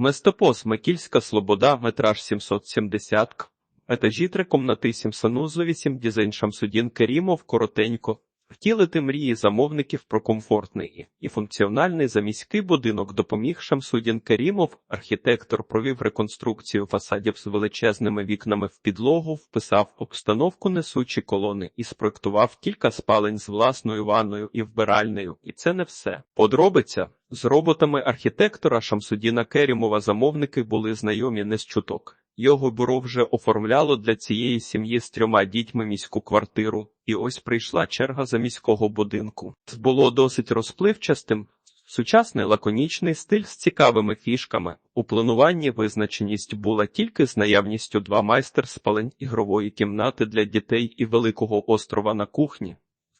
Местопос Микільська Слобода, метраж 770 к. Етажі три комнати 7 санузло 8 дизайн Шамсудін Керімов коротенько. Втілити мрії замовників про комфортний і функціональний заміський будинок допоміг Шамсудін Керімов. Архітектор провів реконструкцію фасадів з величезними вікнами в підлогу, вписав обстановку несучі колони і спроектував кілька спалень з власною ванною і вбиральнею. І це не все. Подробиця з роботами архітектора Шамсудіна Керімова замовники були знайомі не з чуток. Його бюро вже оформляло для цієї сім'ї з трьома дітьми міську квартиру, і ось прийшла черга за міського будинку. Це було досить розпливчастим. Сучасний лаконічний стиль з цікавими фішками. У плануванні визначеність була тільки з наявністю два майстер спалень ігрової кімнати для дітей і великого острова на кухні.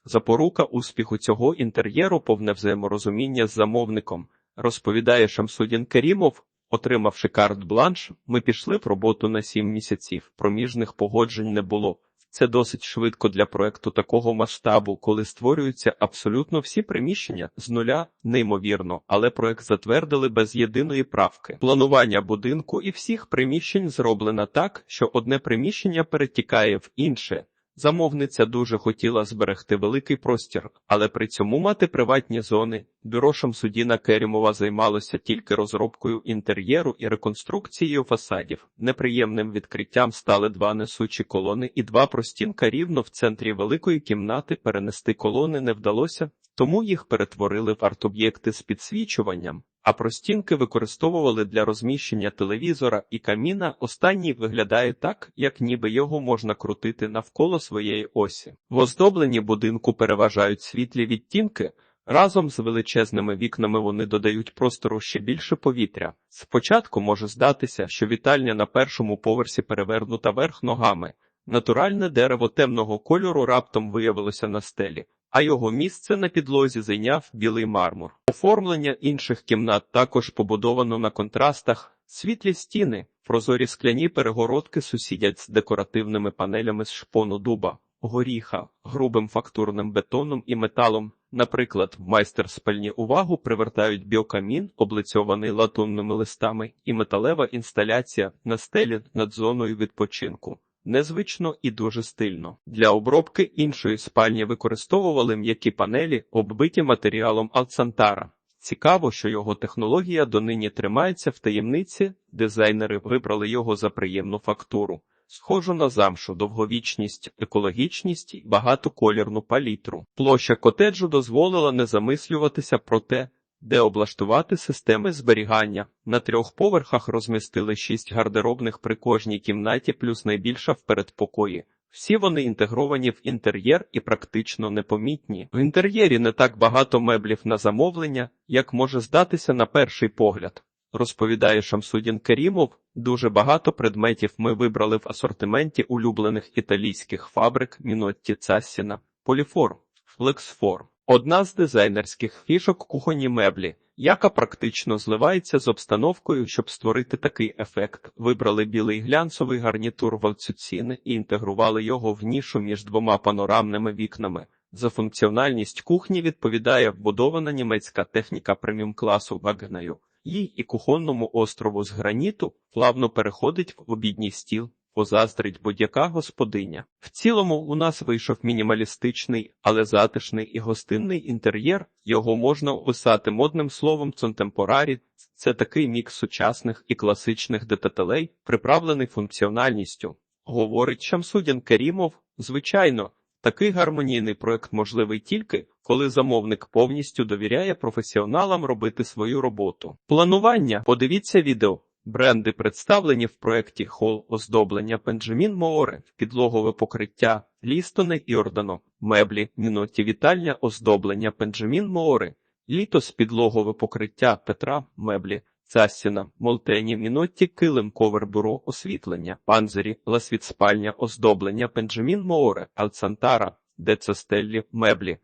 Запорука успіху цього інтер'єру повне взаєморозуміння з замовником, розповідає Шамсудін Керімов. Отримавши карт-бланш, ми пішли в роботу на сім місяців. Проміжних погоджень не було. Це досить швидко для проекту такого масштабу, коли створюються абсолютно всі приміщення з нуля, неймовірно, але проект затвердили без єдиної правки. Планування будинку і всіх приміщень зроблено так, що одне приміщення перетікає в інше. Замовниця дуже хотіла зберегти великий простір, але при цьому мати приватні зони. Бюро Шамсудіна Керімова займалося тільки розробкою інтер'єру і реконструкцією фасадів. Неприємним відкриттям стали два несучі колони і два простінка рівно в центрі великої кімнати. Перенести колони не вдалося, тому їх перетворили в арт-об'єкти з підсвічуванням. А простінки використовували для розміщення телевізора і каміна. Останній виглядає так, як ніби його можна крутити навколо своєї осі. В оздобленні будинку переважають світлі відтінки. Разом з величезними вікнами вони додають простору ще більше повітря. Спочатку може здатися, що вітальня на першому поверсі перевернута верх ногами. Натуральне дерево темного кольору раптом виявилося на стелі, а його місце на підлозі зайняв білий мармур. Оформлення інших кімнат також побудовано на контрастах, світлі стіни, прозорі скляні перегородки сусідять з декоративними панелями з шпону дуба, горіха, грубим фактурним бетоном і металом. Наприклад, в майстер-спальні увагу привертають біокамін, облицьований латунними листами, і металева інсталяція на стелі над зоною відпочинку. Незвично і дуже стильно. Для обробки іншої спальні використовували м'які панелі, оббиті матеріалом Алцантара. Цікаво, що його технологія донині тримається в таємниці, дизайнери вибрали його за приємну фактуру, схожу на замшу, довговічність, екологічність і багатоколірну палітру. Площа котеджу дозволила не замислюватися про те, де облаштувати системи зберігання. На трьох поверхах розмістили шість гардеробних при кожній кімнаті, плюс найбільша в передпокої. Всі вони інтегровані в інтер'єр і практично непомітні. В інтер'єрі не так багато меблів на замовлення, як може здатися на перший погляд. Розповідає Шамсудін Керімов, дуже багато предметів ми вибрали в асортименті улюблених італійських фабрик Мінотті Цассіна, Поліформ, Флексформ. Одна з дизайнерських фішок кухонні меблі, яка практично зливається з обстановкою, щоб створити такий ефект. Вибрали білий глянцевий гарнітур валцюціни і інтегрували його в нішу між двома панорамними вікнами. За функціональність кухні відповідає вбудована німецька техніка преміум класу вагнею. Їй і кухонному острову з граніту плавно переходить в обідній стіл позаздрить будь-яка господиня. В цілому у нас вийшов мінімалістичний, але затишний і гостинний інтер'єр. Його можна описати модним словом «контемпорарі». Це такий мікс сучасних і класичних деталей, приправлений функціональністю. Говорить Шамсудін Керімов, звичайно. Такий гармонійний проект можливий тільки, коли замовник повністю довіряє професіоналам робити свою роботу. Планування. Подивіться відео. Бренди представлені в проєкті хол оздоблення Бенджамін Мооре, підлогове покриття Лістоне і Ордано, меблі, міноті вітальня оздоблення Бенджамін Мооре, літос підлогове покриття Петра, меблі, Цасіна, Молтені, Мінотті, килим, ковер-бюро, освітлення, панзері, ласвітспальня, оздоблення Бенджамін Мооре, Алцантара, Децестеллі, меблі,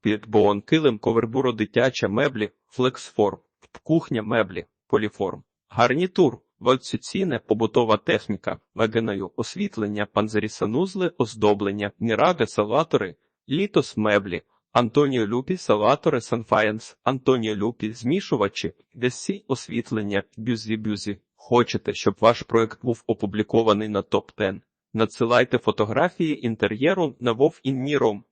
Підбоон, килим, ковер-бюро, дитяча, меблі, флексформ, кухня, меблі, поліформ. Гарнітур, вальцюційне, побутова техніка, вагеною, освітлення, панзері санузли, оздоблення, міраги, салатори, літос меблі, Антоніо Люпі, Салатори, Санфаєнс, Антоніо Люпі, змішувачі, Десі, освітлення, бюзі-бюзі. Хочете, щоб ваш проект був опублікований на топ 10 Надсилайте фотографії інтер'єру на Вов Рю.